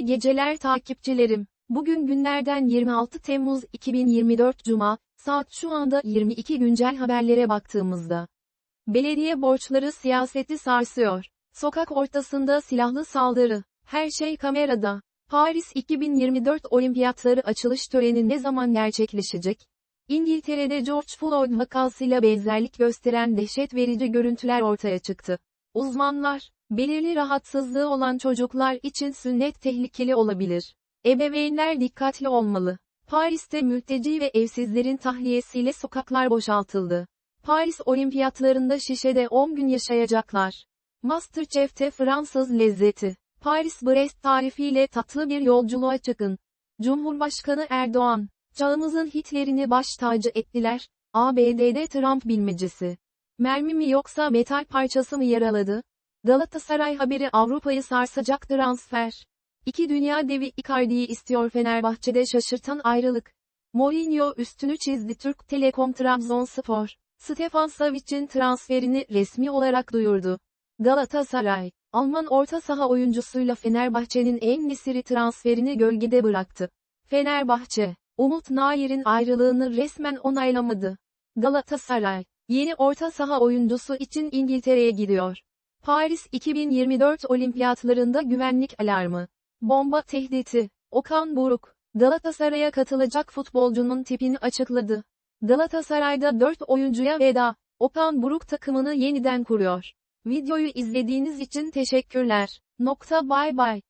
İyi geceler takipçilerim. Bugün günlerden 26 Temmuz 2024 Cuma, saat şu anda 22 güncel haberlere baktığımızda. Belediye borçları siyaseti sarsıyor. Sokak ortasında silahlı saldırı. Her şey kamerada. Paris 2024 Olimpiyatları açılış töreni ne zaman gerçekleşecek? İngiltere'de George Floyd vakasıyla benzerlik gösteren dehşet verici görüntüler ortaya çıktı. Uzmanlar, belirli rahatsızlığı olan çocuklar için sünnet tehlikeli olabilir. Ebeveynler dikkatli olmalı. Paris'te mülteci ve evsizlerin tahliyesiyle sokaklar boşaltıldı. Paris Olimpiyatlarında şişede 10 gün yaşayacaklar. Masterchef'te Fransız lezzeti. Paris-Brest tarifiyle tatlı bir yolculuğa çıkın. Cumhurbaşkanı Erdoğan, çağımızın Hitler'ini baş tacı ettiler, ABD'de Trump bilmecesi. Mermi mi yoksa metal parçası mı yaraladı? Galatasaray haberi Avrupa'yı sarsacak transfer. İki dünya devi Icardi'yi istiyor Fenerbahçe'de şaşırtan ayrılık. Mourinho üstünü çizdi Türk Telekom Trabzonspor. Stefan Savic'in transferini resmi olarak duyurdu. Galatasaray, Alman orta saha oyuncusuyla Fenerbahçe'nin en nesiri transferini gölgede bıraktı. Fenerbahçe, Umut Nair'in ayrılığını resmen onaylamadı. Galatasaray, yeni orta saha oyuncusu için İngiltere'ye gidiyor. Paris 2024 Olimpiyatlarında güvenlik alarmı. Bomba tehdidi. Okan Buruk, Galatasaray'a katılacak futbolcunun tipini açıkladı. Galatasaray'da 4 oyuncuya veda. Okan Buruk takımını yeniden kuruyor. Videoyu izlediğiniz için teşekkürler. Nokta bay bay.